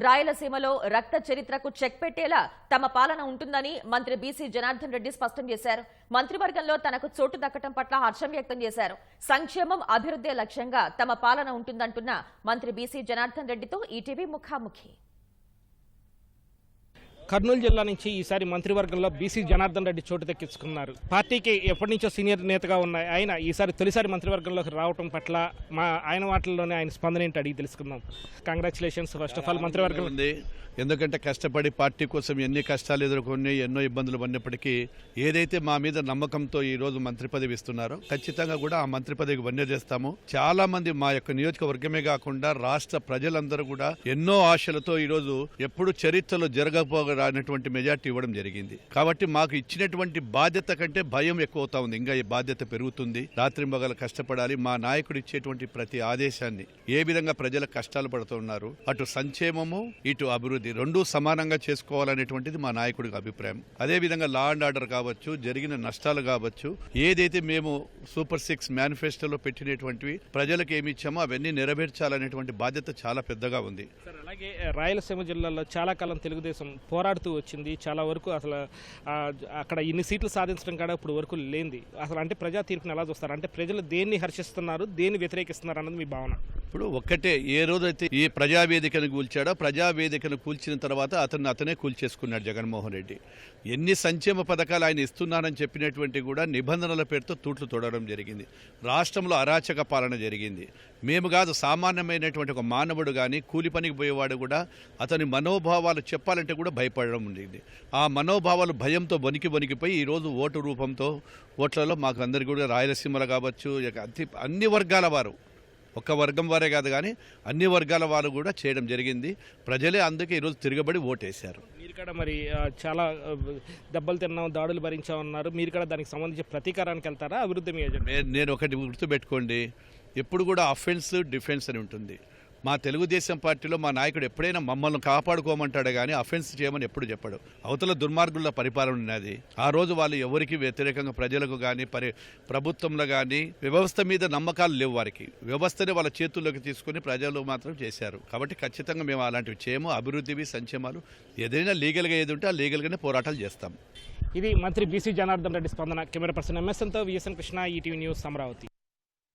రాయలసీమలో రక్త చరిత్రకు చెక్ పెట్టేలా తమ పాలన ఉంటుందని మంత్రి బీసీ జనార్దన్ రెడ్డి స్పష్టం చేశారు. మంత్రివర్గంలో తనకు చోటు దక్కడం పట్ల హర్షం వ్యక్తం చేశారు. సంక్షేమం అభివృద్ధే లక్ష్యంగా తమ పాలన ఉంటుందంటున్న మంత్రి బీసీ జనార్దన్ రెడ్డితో ఈటీవీ ముఖాముఖి. కర్నూలు జిల్లా నుంచి ఈసారి మంత్రివర్గంలో బీసీ జనార్దన్ రెడ్డి చోటు దక్కించుకున్నారు. పార్టీకి ఎప్పటి నుంచో సీనియర్ నేతగా ఉన్నాయి ఆయన ఈసారి తొలిసారి మంత్రివర్గంలోకి రావడం పట్ల మా ఆయన మాటల్లోనే ఆయన స్పందన ఏంటి అడిగి తెలుసుకుందాం. కంగ్రాచులేషన్స్ ఫస్ట్ ఆఫ్ ఆల్ మంత్రివర్గం ఉంది ఎందుకంటే కష్టపడి పార్టీ కోసం ఎన్ని కష్టాలు ఎదుర్కొని ఎన్నో ఇబ్బందులు పడినప్పటికీ ఏదైతే మా మీద నమ్మకంతో ఈ రోజు మంత్రి పదవి ఇస్తున్నారో ఖచ్చితంగా కూడా ఆ మంత్రి పదవికి వన్య చేస్తాము. చాలా మంది మా యొక్క నియోజకవర్గమే కాకుండా రాష్ట్ర ప్రజలందరూ కూడా ఎన్నో ఆశలతో ఈ రోజు ఎప్పుడు చరిత్రలో జరగపోరానటువంటి మెజార్టీ ఇవ్వడం జరిగింది. కాబట్టి మాకు ఇచ్చినటువంటి బాధ్యత కంటే భయం ఎక్కువ అవుతా ఉంది. ఇంకా ఈ బాధ్యత పెరుగుతుంది. రాత్రింబగలు కష్టపడాలి. మా నాయకుడు ఇచ్చేటువంటి ప్రతి ఆదేశాన్ని ఏ విధంగా ప్రజల కష్టాలు పడుతున్నారు అటు సంక్షేమము ఇటు అభివృద్ధి రెండూ సమానంగా చేసుకోవాలనేటువంటిది మా నాయకుడికి అభిప్రాయం. అదే విధంగా లా అండ్ ఆర్డర్ కావచ్చు జరిగిన నష్టాలు కావచ్చు ఏదైతే మేము సూపర్ సిక్స్ మేనిఫెస్టోలో పెట్టినటువంటివి ప్రజలకు ఏమి ఇచ్చామో అవన్నీ నెరవేర్చాలనేటువంటి బాధ్యత చాలా పెద్దగా ఉంది. అలాగే రాయలసీమ జిల్లాలో చాలా కాలం తెలుగుదేశం పోరాడుతూ వచ్చింది. చాలా వరకు అసలు అక్కడ ఇన్ని సీట్లు సాధించడం కాడ ఇప్పుడు వరకు లేనిది. అసలు అంటే ప్రజా తీర్పుని ఎలా చూస్తారు? అంటే ప్రజలు దేన్ని హర్షిస్తున్నారు దేన్ని వ్యతిరేకిస్తున్నారు అన్నది మీ భావన? ఇప్పుడు ఒక్కటే ఏ రోజైతే ఈ ప్రజావేదికను కూల్చాడో ప్రజావేదికను కూల్చిన తర్వాత అతను అతనే కూల్చేసుకున్నాడు జగన్మోహన్ రెడ్డి. ఎన్ని సంక్షేమ పథకాలు ఆయన ఇస్తున్నారని చెప్పినటువంటి కూడా నిబంధనల పేరుతో తూట్లు తొడవడం జరిగింది. రాష్ట్రంలో అరాచక పాలన జరిగింది. మేము కాదు సామాన్యమైనటువంటి ఒక మానవుడు కానీ కూలి పనికి పోయేవాడు కూడా అతని మనోభావాలు చెప్పాలంటే కూడా భయపడడం ఉండేది. ఆ మనోభావాలు భయంతో వణికి వణికిపోయి ఈరోజు ఓటు రూపంతో ఓట్లలో మాకు అందరికీ కూడా రాయలసీమలో కావచ్చు అన్ని వర్గాల వారు ఒక్క వర్గం వారే కాదు కానీ అన్ని వర్గాల వారు కూడా చేయడం జరిగింది. ప్రజలే అందుకే ఈరోజు తిరగబడి ఓటేశారు. మీరు కూడా మరి చాలా దెబ్బలు తిన్నాం దాడులు భరించామన్నారు మీరు కూడా దానికి సంబంధించి ప్రతీకారానికి వెళ్తారా? అభివృద్ధి నేను ఒకటి గుర్తుపెట్టుకోండి. ఎప్పుడు కూడా అఫెన్స్ డిఫెన్స్ అని ఉంటుంది. మా తెలుగుదేశం పార్టీలో మా నాయకుడు ఎప్పుడైనా మమ్మల్ని కాపాడుకోమంటాడు కానీ అఫెన్స్ చేయమని ఎప్పుడు చెప్పాడు. అవతల దుర్మార్గుల పరిపాలన ఉన్నది. ఆ రోజు వాళ్ళు ఎవరికి వ్యతిరేకంగా ప్రజలకు కానీ పరి ప్రభుత్వంలో కానీ వ్యవస్థ మీద నమ్మకాలు లేవు వారికి. వ్యవస్థని వాళ్ళ చేతుల్లోకి తీసుకుని ప్రజలు మాత్రం చేశారు. కాబట్టి ఖచ్చితంగా మేము అలాంటివి చేయము. అభివృద్ధివి సంక్షేమాలు ఏదైనా లీగల్గా ఏది ఉంటే ఆ లీగల్గానే పోరాటాలు చేస్తాం. ఇది మంత్రి బీసీ జనార్దన్ రెడ్డి స్పందన. Camera person ఎంఎస్ఎన్తో VSN Krishna ETV news Amaravati.